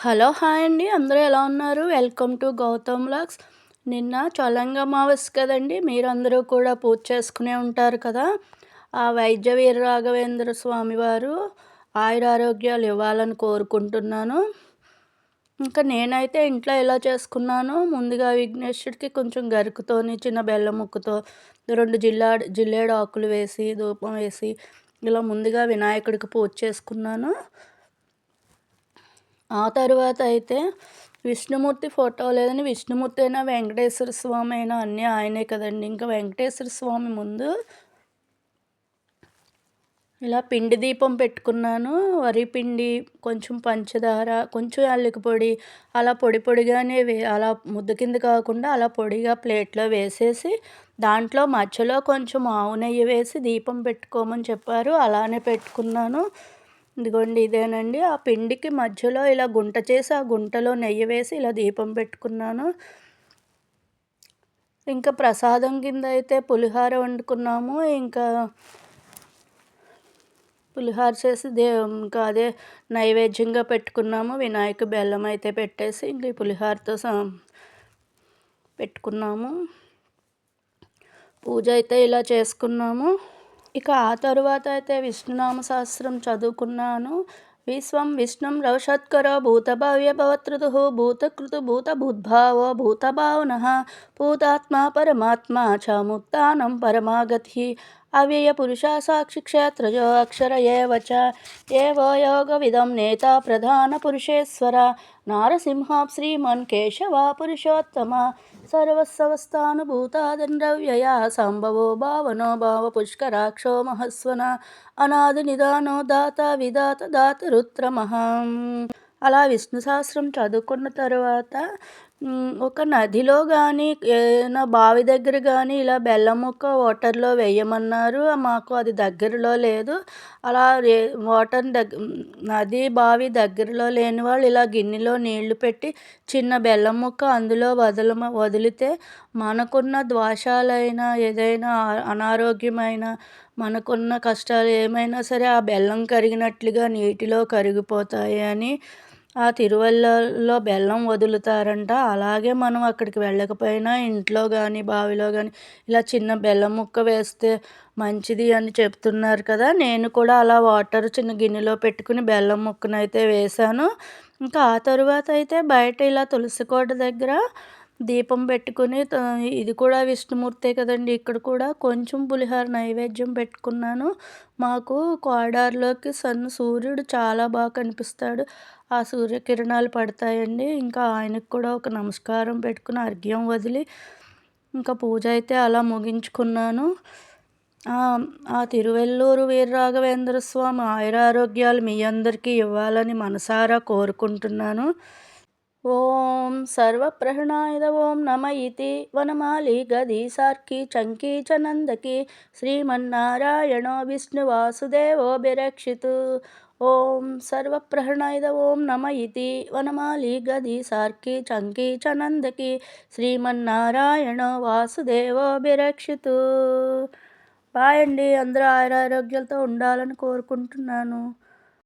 Hello hi అండి. అందరూ ఎలా ఉన్నారు? వెల్కమ్ టు గౌతమ్ లాక్స్ నిన్న చలంగ అమావాస్య కదండి మీరందరూ కూడా పూజ చేసుకునే ఉంటారు కదా? ఆ వైద్య వీర రాఘవేంద్ర స్వామి వారు ఆయురారోగ్యాలు ఇవ్వాలని కోరుకుంటున్నాను. ఇంకా నేనైతే ఇంట్లో ఎలా చేసుకున్నాను ముందుగా విఘ్నేశ్వరుడికి కొంచెం గరుకుతోని చిన్న బెల్లం ముక్కుతో రెండు జిల్లా జిల్లేడు ఆకులు వేసి ధూపం వేసి ఇలా ముందుగా వినాయకుడికి పూజ చేసుకున్నాను. ఆ తర్వాత అయితే విష్ణుమూర్తి ఫోటో లేదని విష్ణుమూర్తి అయినా వెంకటేశ్వర స్వామి అయినా అన్నీ ఆయనే కదండి. ఇంకా వెంకటేశ్వర స్వామి ముందు ఇలా పిండి దీపం పెట్టుకున్నాను. వరి పిండి కొంచెం పంచదార కొంచెం అల్లిక పొడి అలా పొడి పొడిగానే వే అలా ముద్ద కింద కాకుండా అలా పొడిగా ప్లేట్లో వేసేసి దాంట్లో మధ్యలో కొంచెం ఆవు నెయ్యి వేసి దీపం పెట్టుకోమని చెప్పారు. అలానే పెట్టుకున్నాను. ఇదిగోండి ఇదేనండి. ఆ పిండికి మధ్యలో ఇలా గుంట చేసి ఆ గుంటలో నెయ్యి వేసి ఇలా దీపం పెట్టుకున్నాను. ఇంకా ప్రసాదం కింద అయితే పులిహార వండుకున్నాము. ఇంకా పులిహార చేసి దే ఇంకా అదే నైవేద్యంగా పెట్టుకున్నాము. వినాయక బెల్లం అయితే పెట్టేసి ఇంక పులిహారతో పెట్టుకున్నాము. పూజ అయితే ఇలా చేసుకున్నాము. ఇక ఆ తరువాత అయితే విష్ణునామ సహస్రం చదువుకున్నాను. విశ్వం విష్ణుం రవషత్కర భూతభావ్య భవతృతు భూతకృతు భూతభూద్భావో భూతభావన భూతాత్మ పరమాత్మ చ ముక్తానం పరమాగతి అవ్యయ పురుష సాక్షి క్షేత్రజో అక్షర ఏవచ ఏవో యోగవిదం నేత ప్రధాన పురుషేశ్వర నారసింహ శ్రీమన్ కేశవ పురుషోత్తమ సర్వస్వస్థానుభూతాదండ్రవ్యయ సంభవో భావనో భావ పుష్కరాక్షో మహస్వన అనాది నిదానో దాత విదాత దాత రుత్రమహం అలా విష్ణు సహస్రం చదువుకున్న తర్వాత ఒక నదిలో కానీ ఏదైనా బావి దగ్గర కానీ ఇలా బెల్లం ముక్క వాటర్లో వేయమన్నారు. మాకు అది దగ్గరలో లేదు. అలా వాటర్ దగ్గ నది బావి దగ్గరలో లేని వాళ్ళు ఇలా గిన్నెలో నీళ్ళు పెట్టి చిన్న బెల్లం ముక్క అందులో వదల వదిలితే మనకున్న ద్వాషాలైనా ఏదైనా అనారోగ్యమైన మనకున్న కష్టాలు ఏమైనా సరే ఆ బెల్లం కరిగినట్లుగా నీటిలో కరిగిపోతాయి అని ఆ తిరువల్లలో బెల్లం వదులుతారంట. అలాగే మనం అక్కడికి వెళ్ళకపోయినా ఇంట్లో కానీ బావిలో కానీ ఇలా చిన్న బెల్లం ముక్క వేస్తే మంచిది అని చెప్తున్నారు కదా. నేను కూడా అలా వాటర్ చిన్న గిన్నెలో పెట్టుకుని బెల్లం ముక్కనైతే వేశాను. ఇంకా ఆ తరువాత అయితే బయట ఇలా తులసి కోట దగ్గర దీపం పెట్టుకుని ఇది కూడా విష్ణుమూర్తే కదండి. ఇక్కడ కూడా కొంచెం పులిహార నైవేద్యం పెట్టుకున్నాను. మాకు కోడార్లోకి సన్ సూర్యుడు చాలా బాగా కనిపిస్తాడు. ఆ సూర్యకిరణాలు పడతాయండి. ఇంకా ఆయనకు కూడా ఒక నమస్కారం పెట్టుకుని అర్ఘ్యం వదిలి ఇంకా పూజ అయితే అలా ముగించుకున్నాను. ఆ తిరువెల్లూరు వీరరాఘవేంద్ర స్వామి ఆయురారోగ్యాలు మీ అందరికీ ఇవ్వాలని మనసారా కోరుకుంటున్నాను. ఓం సర్వప్రహణాయుధ ఓం నమ ఇతి వనమాలి గది సార్కి చంకీ చ నందకి శ్రీమన్నారాయణో విష్ణువాసుదేవో బిరక్షితు ఓం సర్వప్రహణాయుధ ఓం నమ ఇతి వనమాలి గది సార్కి చంకీ చ నందకి శ్రీమన్నారాయణో వాసుదేవో బిరక్షితు బాయ్ అండి అందరూ ఆయురారోగ్యాలతో ఉండాలని కోరుకుంటున్నాను.